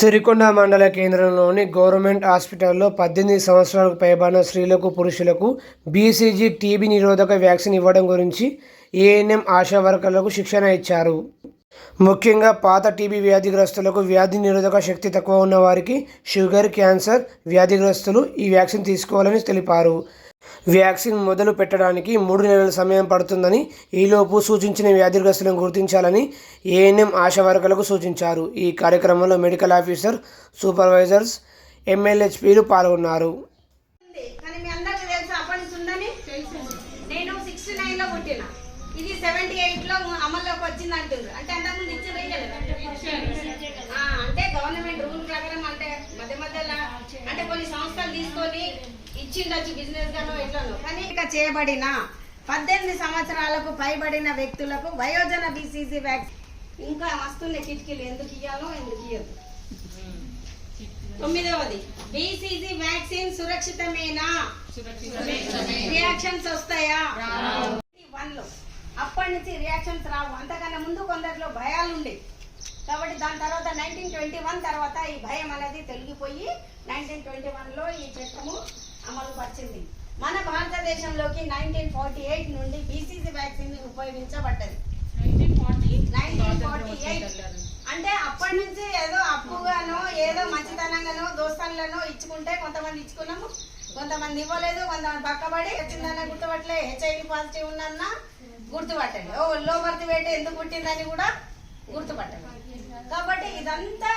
సిరికొండ మండల కేంద్రంలోని గవర్నమెంట్ హాస్పిటల్లో పద్దెనిమిది సంవత్సరాలకు పైబడిన స్త్రీలకు పురుషులకు బీసీజీ టీబీ నిరోధక వ్యాక్సిన్ ఇవ్వడం గురించి ఏఎన్ఎం ఆశా వర్కర్లకు శిక్షణ ఇచ్చారు. ముఖ్యంగా పాత టీబీ వ్యాధిగ్రస్తులకు వ్యాధి నిరోధక శక్తి తక్కువ ఉన్న వారికి షుగర్ క్యాన్సర్ వ్యాధిగ్రస్తులు ఈ వ్యాక్సిన్ తీసుకోవాలని తెలిపారు. వ్యాక్సిన్ మొదలు పెట్టడానికి మూడు నెలల సమయం పడుతుందని ఈలోపు సూచించిన వ్యాధిగ్రస్తులను గుర్తించాలని ఏఎన్ఎం ఆశా వర్కర్లకు సూచించారు. ఈ కార్యక్రమంలో మెడికల్ ఆఫీసర్ సూపర్వైజర్స్ ఎమ్మెల్యేహెచ్పీలు పాల్గొన్నారు. ఇది సెవెంటీ ఎయిట్ అమల్లోకి వచ్చింది అంటుండ్రు. అంటే అంతకుముందు ఇచ్చింది అంటే గవర్నమెంట్ రూల్ ప్రకారం అంటే మధ్య మధ్యలో అంటే కొన్ని సంస్థలు ఇచ్చిండొచ్చు బిజినెస్ గానో ఎట్లనో. కానీ ఇక చేయబడిన పద్దెనిమిది సంవత్సరాలకు పైబడిన వ్యక్తులకు వయోజన బీసీసీ వ్యాక్సిన్ ఇంకా వస్తున్నాయి కిటికీలు ఎందుకు ఇయ్యాలో ఎందుకు ఇయ్యదు. తొమ్మిదవది బీసీజీ వ్యాక్సిన్ సురక్షితమేనా? రియాక్షన్స్ వస్తాయా? వన్లో. అప్పటి నుంచి రియాక్షన్స్ రావు. అంతకన్నా ముందు కొందరిలో భయాలు ఉండే. కాబట్టి దాని తర్వాత నైన్టీన్ ట్వంటీ వన్ తర్వాత ఈ భయం అనేది తొలగిపోయి నైన్టీన్ ట్వంటీ వన్లో ఈ చట్టము అమలు పరిచింది. మన భారతదేశంలోకి నైన్టీన్ ఫార్టీ ఎయిట్ నుండి బీసీసీ వ్యాక్సిన్ ఉపయోగించబడ్డది. నైన్టీన్ ఫార్టీ ఎయిట్ అంటే అప్పటి నుంచి ఏదో అప్పుగానో ఏదో మంచితనంగానో దోస్తాన్లనో ఇచ్చుకుంటే కొంతమంది ఇచ్చుకున్నాము. కొంతమంది ఇవ్వలేదు కొంతమంది పక్కబడి వచ్చిందన్న గుర్తుపట్టలే హెచ్ఐవి పాజిటివ్ ఉన్నన్న గుర్తుపట్టండి ఓ లో బర్త్ వెయిట్ ఎందుకు పుట్టిందని కూడా గుర్తుపట్టండి కాబట్టి ఇదంతా